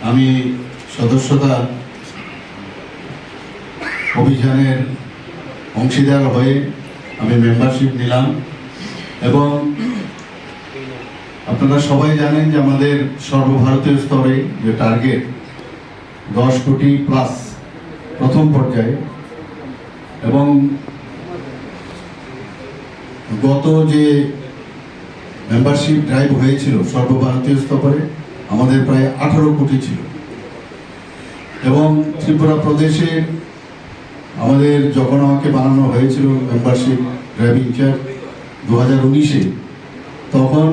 আমি সদস্যতা অভিযানের অংশীদার হয়ে আমি মেম্বারশিপ নিলাম এবং আপনারা সবাই জানেন যে আমাদের সর্বভারতীয় স্তরে যে টার্গেট দশ কোটি প্লাস প্রথম পর্যায়ে এবং গত যে মেম্বারশিপ ড্রাইভ হয়েছিল সর্বভারতীয় স্তরে আমাদের প্রায় আঠারো কোটি ছিল। এবং ত্রিপুরা প্রদেশে আমাদের যখন আমাকে বানানো হয়েছিল মেম্বারশিপ ড্রাইভিং চেয়ার দু হাজার উনিশে, তখন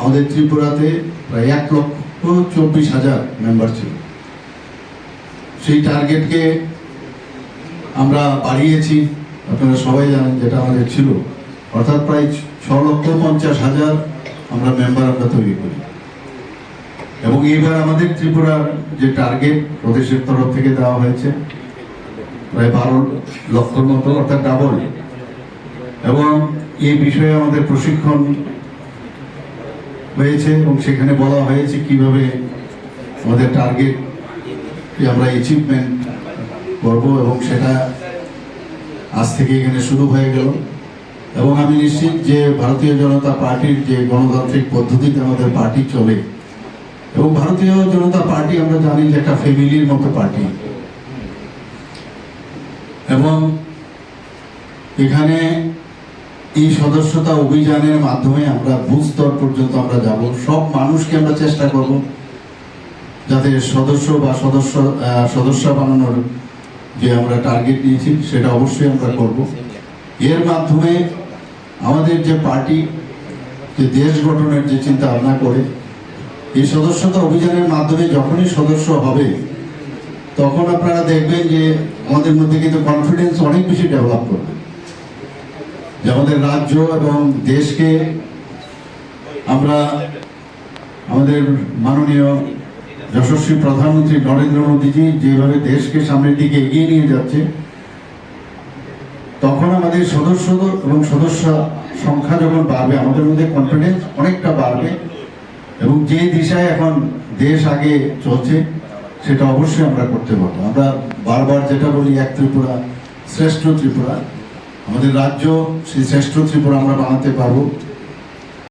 আমাদের ত্রিপুরাতে প্রায় এক লক্ষ চব্বিশ হাজার মেম্বার ছিল। সেই টার্গেটকে আমরা বাড়িয়েছি, আপনারা সবাই জানেন যেটা আমাদের ছিল। অর্থাৎ প্রায় ছ লক্ষ পঞ্চাশ হাজার আমরা মেম্বার আমরা তৈরি করি। এবং এইবার আমাদের ত্রিপুরার যে টার্গেট প্রদেশের তরফ থেকে দেওয়া হয়েছে, প্রায় বারো লক্ষর মতো, অর্থাৎ ডাবল এবং এই বিষয়ে আমাদের প্রশিক্ষণ হয়েছে এবং সেখানে বলা হয়েছে কীভাবে আমাদের টার্গেট আমরা অ্যাচিভমেন্ট করব এবং সেটা আজ থেকে এখানে শুরু হয়ে গেল। এবং আমি নিশ্চিত যে ভারতীয় জনতা পার্টির যে গণতান্ত্রিক পদ্ধতিতে আমাদের পার্টি চলে এবং ভারতীয় জনতা পার্টি, আমরা জানি যে একটা ফ্যামিলির মতো পার্টি। এবং এখানে এই সদস্যতা অভিযানের মাধ্যমে আমরা বুথ স্তর পর্যন্ত আমরা যাব। সব মানুষকে আমরা চেষ্টা করব যাতে সদস্য বা সদস্য সদস্য বানানোর যে আমরা টার্গেট নিয়েছি, সেটা অবশ্যই আমরা করব। এর মাধ্যমে আমাদের যে পার্টি, যে দেশ গঠনের যে চিন্তা ভাবনা করে এই সদস্যতা অভিযানের মাধ্যমে যখনই সদস্য হবে, তখন আপনারা দেখবেন যে আমাদের মধ্যে কিন্তু কনফিডেন্স অনেক বেশি ডেভেলপ করবে। যে আমাদের রাজ্য এবং দেশকে আমরা আমাদের মাননীয় যশস্বী প্রধানমন্ত্রী নরেন্দ্র মোদীজি যেভাবে দেশকে সামনের দিকে এগিয়ে নিয়ে যাচ্ছে, তখন আমাদের সদস্য এবং সদস্য সংখ্যা যখন বাড়বে, আমাদের মধ্যে কনফিডেন্স অনেকটা বাড়বে। এবং যে দিশায় এখন দেশ আগে চলছে, সেটা অবশ্যই আমরা করতে পারব। আমরা বারবার যেটা বলি, এক ত্রিপুরা, শ্রেষ্ঠ ত্রিপুরা। আমাদের রাজ্য সেই শ্রেষ্ঠ ত্রিপুরা আমরা বানাতে পারব।